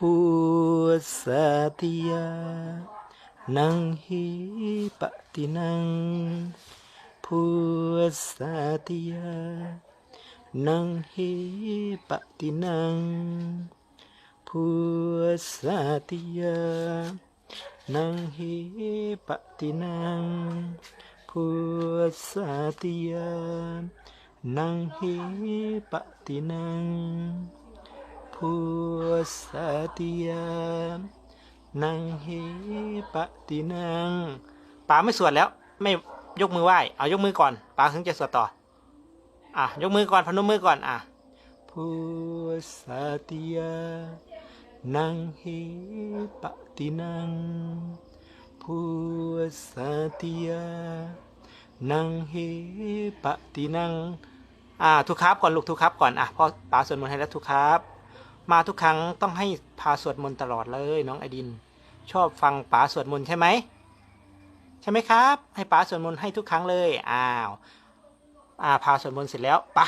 Allahu setia nang hi patinang pusatia nang hi patinang pusatia nang hi patinang pusatia nang hi patinang หิปตินังพุสติยานังหิปตินังพุสติยานังนางเฮปตินังป้าไม่สวดแล้ว ไม่ยกมือไหว้เอายกมือก่อนป๋าถึงจะสวดต่อ อะ ยกมือก่อนพนมมือก่อน อะพุสติยานังหิปตินังพุสติยานังหิปตินัง อ่าทุกครับก่อนลูกทุกครับก่อน อะพ่อป๋าสวดมนต์ให้แล้วทุกครับ มาทุกครั้งต้องให้พาสวดมนต์ตลอดเลยน้องไอดิน ชอบฟังป๋าสวดมนต์ใช่ไหมใช่ไหมครับ ให้ป๋าสวดมนต์ให้ทุกครั้งเลยอ้าวอ่าพาสวดมนต์เสร็จแล้วปะ